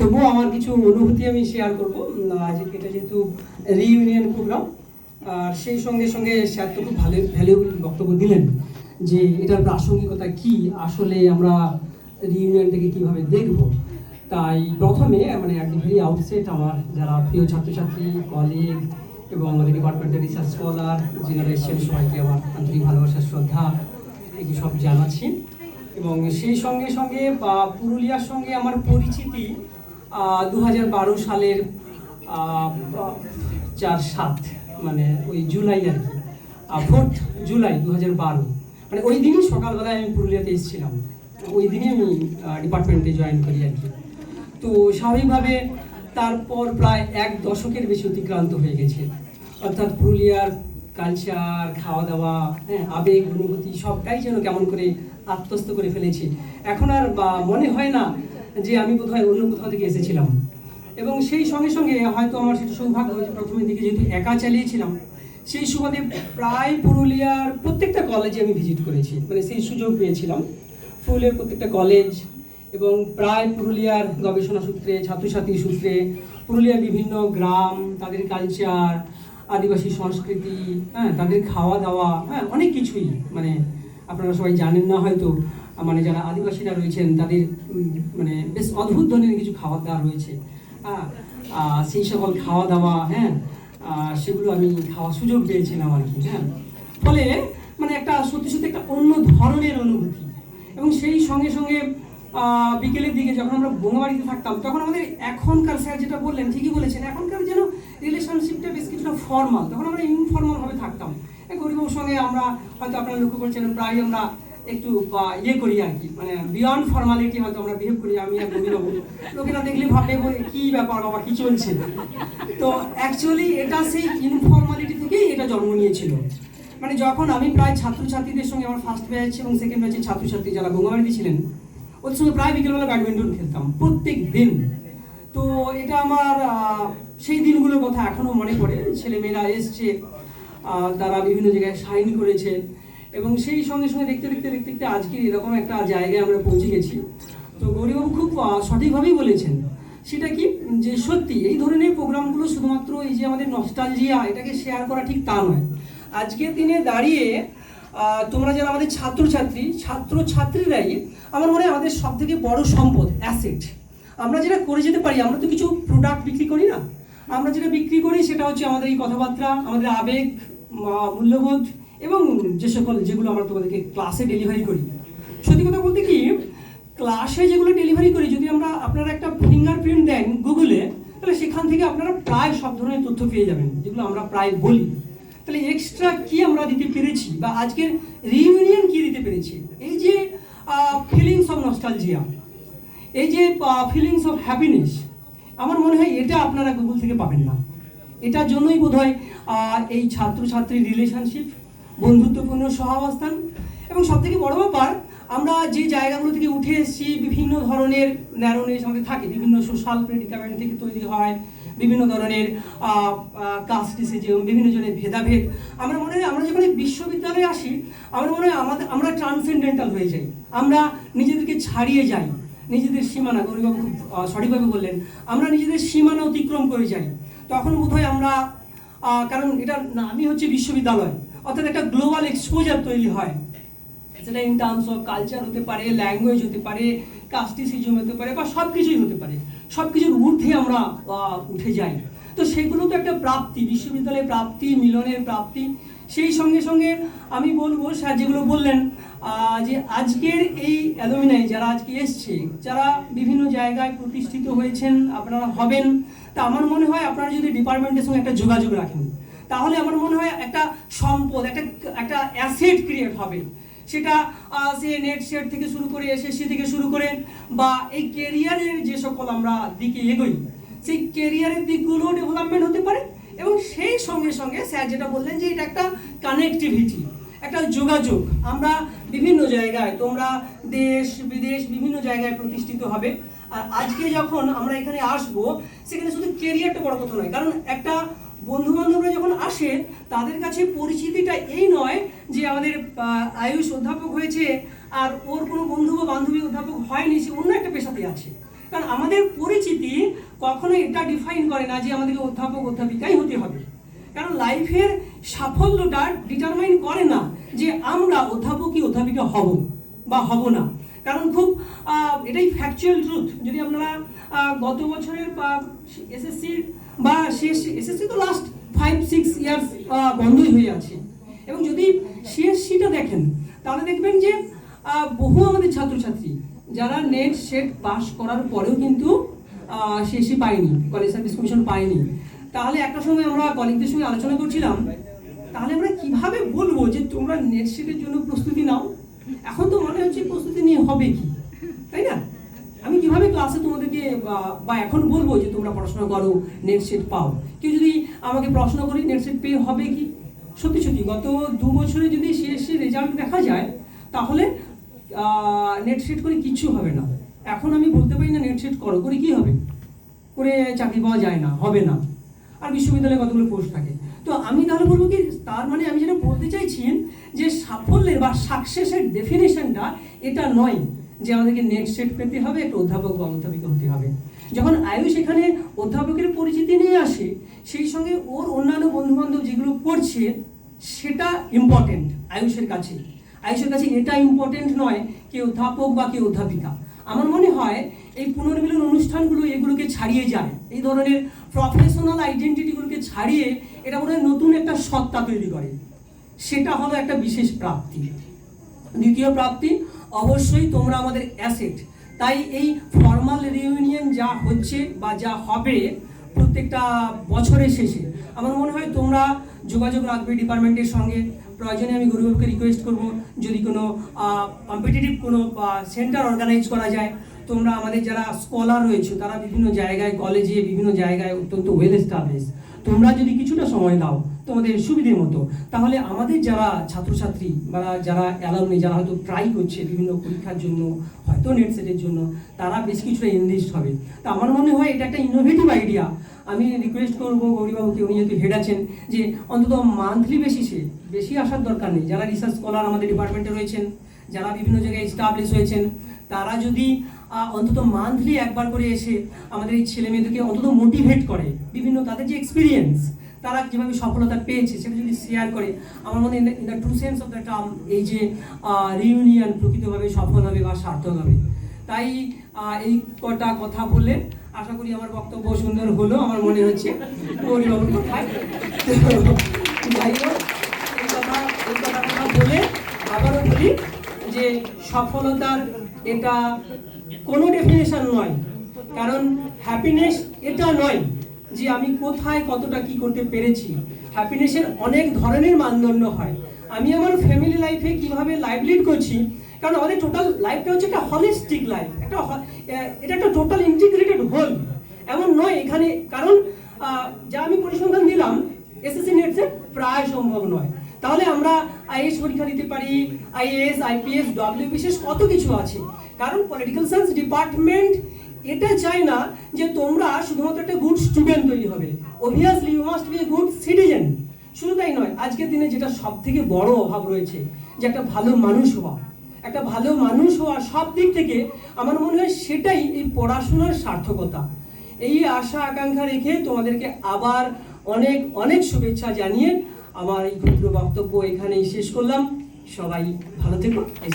তবুও আমার কিছু অনুভূতি আমি শেয়ার করব। আজ এটা যেহেতু রিইউনিয়ন প্রোগ্রাম আর সেই সঙ্গে সঙ্গে স্যার তো খুব ভালো ভ্যালুয়েবল বক্তব্য দিলেন যে এটার প্রাসঙ্গিকতা কি, আসলে আমরা রিইউনিয়নটাকে কীভাবে দেখব? তাই প্রথমে মানে একদম ভেরি আউটসেট আমার যারা প্রিয় ছাত্রছাত্রী কলিগ এবং আমাদের ডিপার্টমেন্টের রিসার্চ স্কলার এসেছেন, সবাইকে আমার আন্তরিক ভালোবাসার শ্রদ্ধা এগুলো সব জানাচ্ছি। এবং সেই সঙ্গে সঙ্গে বা পুরুলিয়ার সঙ্গে আমার পরিচিতি দু সালের চার সাত মানে ওই জুলাই আর কি। ফোর্থ জুলাই দু বারো। মানে ওই দিনই সকালবেলায় আমি পুরুলিয়াতে এসেছিলাম। ওই দিনই আমি ডিপার্টমেন্টে জয়েন করি আর কি। তো স্বাভাবিকভাবে তারপর প্রায় এক দশকের বেশি অতিক্রান্ত হয়ে গেছে। অর্থাৎ পুরুলিয়ার কালচার খাওয়া দাওয়া হ্যাঁ আবেগ, অনুভূতি, সবটাই যেন কেমন করে আত্মস্থ করে ফেলেছি। এখন আর মনে হয় না যে আমি বোধহয় অন্য কোথাও থেকে এসেছিলাম। এবং সেই সঙ্গে সঙ্গে হয়তো আমার সেটা সৌভাগ্য হয়েছে প্রথমের দিকে যেহেতু একা চালিয়েছিলাম, সেই সুবাদে প্রায় পুরুলিয়ার প্রত্যেকটা কলেজে আমি ভিজিট করেছি। মানে সেই সুযোগ পেয়েছিলাম। পুরুলিয়ার প্রত্যেকটা কলেজ এবং প্রায় পুরুলিয়ার গবেষণা সূত্রে, ছাত্রছাত্রী সূত্রে, পুরুলিয়ার বিভিন্ন গ্রাম, তাদের কালচার আদিবাসী সংস্কৃতি হ্যাঁ তাদের খাওয়া দাওয়া হ্যাঁ অনেক কিছুই। মানে আপনারা সবাই জানেন না হয়তো মানে যারা আদিবাসীরা রয়েছেন, তাদের মানে বেশ অদ্ভুত ধরনের কিছু খাওয়া দাওয়া রয়েছে। হ্যাঁ সেই সকল খাওয়া দাওয়া হ্যাঁ সেগুলো আমি খাওয়ার সুযোগ পেয়েছিলাম আর কি হ্যাঁ। ফলে মানে একটা সত্যি সত্যি একটা অন্য ধরনের অনুভূতি। এবং সেই সঙ্গে সঙ্গে বিকেলের দিকে যখন আমরা বোমাবাড়িতে থাকতাম, তখন আমাদের এখনকার স্যার যেটা বললেন, ঠিকই বলেছেন, এখনকার যেন রিলেশনশিপটা বেশ কিছুটা ফর্মাল তখন আমরা ইনফর্মাল ভাবে থাকতাম। গরিবের সঙ্গে আমরা হয়তো আপনারা লক্ষ্য করছেন প্রায় আমরা একটু ইয়ে করি আর কি। মানে বিয়ন্ড ফর্মালিটি হয়তো আমরা বিহেভ করি, আমি আর গরিবাবু লোকেরা দেখলে ভাবে বলে কি ব্যাপার বাবা, কি চলছে? তো অ্যাকচুয়ালি এটা সেই ইনফর্মালিটি থেকেই এটা জন্ম নিয়েছিল। মানে যখন আমি প্রায় ছাত্রছাত্রীদের সঙ্গে আমার ফার্স্ট ব্যাচ এবং সেকেন্ড ব্যাচের ছাত্রছাত্রী যারা গঙ্গাবাড়িতে ছিলেন, ওদের সঙ্গে প্রায় বিকেলবেলা ব্যাডমিন্টন খেলতাম, প্রত্যেক দিন। তো এটা আমার সেই দিনগুলোর কথা এখনও মনে পড়ে। ছেলেমেয়েরা এসছে তারা বিভিন্ন জায়গায় সাইন করেছে। এবং সেই সঙ্গে সঙ্গে দেখতে দেখতে দেখতে দেখতে আজকে এরকম একটা জায়গায় আমরা পৌঁছে গেছি। তো গৌরীবাবু খুব সঠিকভাবেই বলেছেন। সেটা কি, যে সত্যি এই ধরনের প্রোগ্রামগুলো শুধুমাত্র এই যে আমাদের নস্টালজিয়া এটাকে শেয়ার করা ঠিক তা নয়। আজকের দিনে দাঁড়িয়ে তোমরা যারা আমাদের ছাত্রছাত্রী ছাত্র ছাত্রীরাই আমার মনে হয় আমাদের সব থেকে বড় সম্পদ অ্যাসেট আমরা যেটা করে যেতে পারি, আমরা তো কিছু প্রোডাক্ট বিক্রি করি না। আমরা যেটা বিক্রি করি, সেটা হচ্ছে আমাদের এই কথাবার্তা, আমাদের আবেগ মূল্যবোধ। এবং যে সকল যেগুলো আমরা তোমাদেরকে ক্লাসে ডেলিভারি করি, সত্যি কথা বলতে কি ক্লাসে যেগুলো ডেলিভারি করি, যদি আমরা আপনারা একটা ফিঙ্গারপ্রিন্ট দেন গুগলে তাহলে সেখান থেকে আপনারা প্রায় সব ধরনের তথ্য পেয়ে যাবেন, যেগুলো আমরা প্রায় বলি। তাহলে এক্সট্রা কি আমরা দিতে পেরেছি বা আজকের রিউনিয়ন কি দিতে পেরেছি? এই যে ফিলিংস অফ নস্টালজিয়া এই যে ফিলিংস অফ হ্যাপিনেস আমার মনে হয় এটা আপনারা গুগল থেকে পাবেন না। এটার জন্যই বোধ হয় এই ছাত্রছাত্রীর রিলেশনশিপ বন্ধুত্বপূর্ণ সহাবস্থান। এবং সব থেকে বড় ব্যাপার, আমরা যে জায়গাগুলো থেকে উঠে এসেছি, বিভিন্ন ধরনের ন্যারোনেস আমাদের থাকে। বিভিন্ন সোশ্যাল প্রেডিকামেন্ট থেকে তৈরি হয়, বিভিন্ন ধরনের কাস্টিসিজম বিভিন্ন জনের ভেদাভেদ। আমরা মনে হয়, আমরা যখন বিশ্ববিদ্যালয়ে আসি, আমার মনে হয় আমাদের, আমরা ট্রান্সেন্ডেন্টাল হয়ে যাই। আমরা নিজেদেরকে ছাড়িয়ে যাই। নিজেদের সীমানা, গৌরীবাবু খুব সঠিকভাবে বললেন, আমরা নিজেদের সীমানা অতিক্রম করে যাই। তখন বোধহয় আমরা কারণ এটা নামই হচ্ছে বিশ্ববিদ্যালয়। অর্থাৎ একটা গ্লোবাল এক্সপোজার তৈরি হয়। সেটা ইন টার্মস অফ কালচার হতে পারে ল্যাঙ্গুয়েজ হতে পারে কাস্টিসিজম হতে পারে বা সব কিছুই হতে পারে। সব কিছুর ঊর্ধ্বে আমরা উঠে যাই। তো সেগুলো তো একটা প্রাপ্তি বিশ্ববিদ্যালয়ের প্রাপ্তি, মিলনের প্রাপ্তি। সেই সঙ্গে সঙ্গে আমি বলব, স্যার যেগুলো বললেন যে আজকের এই অ্যালুমিনাই যারা আজকে এসছে, যারা বিভিন্ন জায়গায় প্রতিষ্ঠিত হয়েছেন, আপনারা হবেন, তা আমার মনে হয় আপনারা যদি ডিপার্টমেন্টের সঙ্গে একটা যোগাযোগ রাখেন। তাহলে আমার মনে হয় একটা সম্পদ, একটা একটা অ্যাসেট ক্রিয়েট হবে। সেটা সে নেট সেট থেকে শুরু করে এসএসসি থেকে শুরু করে, বা এই কেরিয়ারের যে সকল আমরা দিকে এগোই, সেই কেরিয়ারের দিকগুলো ডেভেলপমেন্ট হতে পারে, এবং সেই সঙ্গে সঙ্গে স্যার যেটা বললেন যে এটা একটা কানেক্টিভিটি একটা যোগাযোগ। আমরা বিভিন্ন জায়গায়, তোমরা দেশ, বিদেশ বিভিন্ন জায়গায় প্রতিষ্ঠিত হবে। আর আজকে যখন আমরা এখানে আসব, সেখানে শুধু কেরিয়ারটা বড় কথা নয়, কারণ একটা বন্ধু বান্ধবরা যখন আসেন, তাদের কাছে পরিচিতিটা এই নয় যে আমাদের আয়ুষ অধ্যাপক হয়েছে আর ওর কোনো বন্ধু বা বান্ধবী অধ্যাপক হয়নি, সে অন্য একটা পেশাতে আছে। কারণ আমাদের পরিচিতি কখনো এটা ডিফাইন করে না যে আমাদেরকে অধ্যাপক, অধ্যাপিকাই হতে হবে। কারণ লাইফের সাফল্যটা ডিটারমাইন করে না যে আমরা অধ্যাপক কি অধ্যাপিকা হব বা হব না। কারণ খুব এটাই ফ্যাকচুয়াল ট্রুথ যদি আপনারা গত বছরের এসএসসি বা শেষ এসএসসি তো লাস্ট ফাইভ সিক্স ইয়ার্স বন্ধই হয়ে আছে। এবং যদি সিএসসিটা দেখেন, তাহলে দেখবেন যে বহু আমাদের ছাত্রছাত্রী, যারা নেট সেট পাস করার পরেও কিন্তু সিএসসি পায়নি কলেজ সার্ভিস কমিশন পায়নি। তাহলে একটা সময় আমরা কলিগদের সঙ্গে আলোচনা করছিলাম, তাহলে আমরা কীভাবে বলব যে তোমরা নেট সেটের জন্য প্রস্তুতি নাও? এখন তো মনে হচ্ছে প্রস্তুতি নিয়ে হবে কি? তাই না? কীভাবে ক্লাসে তোমাদেরকে বা- এখন বলব যে তোমরা পড়াশোনা করো নেট সেট পাও? কেউ যদি আমাকে প্রশ্ন করি নেট সেট পেয়ে হবে কি? সত্যি সত্যি, গত দু বছরে যদি সিএসসি রেজাল্ট দেখা যায়, তাহলে নেট সেট করে কিচ্ছু হবে না। এখন আমি বলতে পারি না নেট সেট করো, করে কি হবে? করে চাকরি পাওয়া যায় না, হবে না। আর বিশ্ববিদ্যালয়ে কতগুলো পোস্ট থাকে? তো আমি তাহলে বলব কি, তার মানে আমি যেটা বলতে চাইছি যে সাফল্যের বা সাকসেসের ডেফিনেশনটা এটা নয়। যে আমাদেরকে নেট সেট পেতে হবে, একটা অধ্যাপক বা অধ্যাপিকা হতে হবে। যখন আয়ুষ এখানে অধ্যাপকের পরিচিতি নিয়ে আসে, সেই সঙ্গে ওর অন্যান্য বন্ধু বান্ধব যেগুলো করছে, সেটা ইম্পর্টেন্ট আয়ুষের কাছে। আয়ুষের কাছে এটা ইম্পর্টেন্ট নয় কে অধ্যাপক বা কে অধ্যাপিকা। আমার মনে হয় এই পুনর্মিলন অনুষ্ঠানগুলো এগুলোকে ছাড়িয়ে যায়। এই ধরনের প্রফেশনাল আইডেন্টিটিগুলোকে ছাড়িয়ে এটা মনে হয় নতুন একটা সত্তা তৈরি করে। সেটা হলো একটা বিশেষ প্রাপ্তি। দ্বিতীয় প্রাপ্তি অবশ্যই তোমরা আমাদের অ্যাসেট তাই এই ফর্মাল রিউনিয়ন যা হচ্ছে বা যা হবে প্রত্যেকটা বছরের শেষে, আমার মনে হয় তোমরা যোগাযোগ রাখবে ডিপার্টমেন্টের সঙ্গে। প্রয়োজনে আমি গরিবকে রিকোয়েস্ট করব, যদি কোনো কম্পিটিটিভ কোনো সেন্টার অর্গানাইজ করা যায়। তোমরা আমাদের যারা স্কলার রয়েছে, তারা বিভিন্ন জায়গায় কলেজে বিভিন্ন জায়গায় অত্যন্ত ওয়েল এস্টাবলিশ তোমরা যদি কিছুটা সময় দাও তোমাদের সুবিধের মতো, তাহলে আমাদের যারা ছাত্রছাত্রী বা যারা অ্যালামনি যারা হয়তো ট্রাই করছে বিভিন্ন পরীক্ষার জন্য, হয়তো নেট সেটের জন্য, তারা বেশ কিছুটা এনলিস্ট হবে। তা আমার মনে হয় এটা একটা ইনোভেটিভ আইডিয়া আমি রিকোয়েস্ট করব গৌরীবাবুকে, উনি যেহেতু হেড আছেন, যে অন্তত মান্থলি বেসিসে বেশি আসার দরকার নেই। যারা রিসার্চ স্কলার আমাদের ডিপার্টমেন্টে রয়েছেন, যারা বিভিন্ন জায়গায় এস্টাবলিশ হয়েছেন, তারা যদি অন্তত মান্থলি একবার করে এসে আমাদের এই ছেলে মেয়েদেরকে অন্তত মোটিভেট করে। বিভিন্ন তাদের যে এক্সপিরিয়েন্স তারা যেভাবে সফলতা পেয়েছে সেটা যদি শেয়ার করে, আমার মনে in the true sense of the term এই যে রিউনিয়ন প্রকৃতভাবে সফল হবে বা সার্থক হবে। তাই এই কটা কথা বলে আশা করি আমার বক্তব্য সুন্দর হলো, আমার মনে হচ্ছে। যাই হোক, এই কথা বলে আবারও বলি যে সফলতার এটা কোনো ডেফিনেশন নয়। কারণ হ্যাপিনেস এটা নয় যে আমি কোথায় কতটা কি করতে পেরেছি। হ্যাপিনেসের অনেক ধরনের মানদণ্ড হয়। আমি আমার ফ্যামিলি লাইফে কীভাবে লাইফ লিড করছি? কারণ আমাদের টোটাল লাইফটা হচ্ছে একটা হলিস্টিক লাইফ একটা এটা একটা টোটাল ইন্টিগ্রেটেড হোল এমন নয় এখানে। কারণ যা আমি পরিসংখ্যান দিলাম এসএসসি নেটসে প্রায় সম্ভব নয়। তাহলে আমরা আইএস পরীক্ষা দিতে পারি, আইএএস, আইপিএস ডব্লিউ বিশেষ কত কিছু আছে। কারণ পলিটিক্যাল সায়েন্স ডিপার্টমেন্ট এটা চায় না যে তোমরা শুধুমাত্র একটা গুড স্টুডেন্ট তৈরি হবে। Obviously you must be a good citizen শুধু তাই নয়, আজকের দিনে যেটা সব থেকে বড় অভাব রয়েছে, যে একটা ভালো মানুষ হওয়া। একটা ভালো মানুষ হওয়া সব দিক থেকে আমার মনে হয় সেটাই এই পড়াশোনার সার্থকতা। এই আশা আকাঙ্ক্ষা রেখে তোমাদেরকে আবার অনেক অনেক শুভেচ্ছা জানিয়ে আমার এই ক্ষুদ্র বক্তব্য এখানেই শেষ করলাম। সবাই ভালো থেকো এই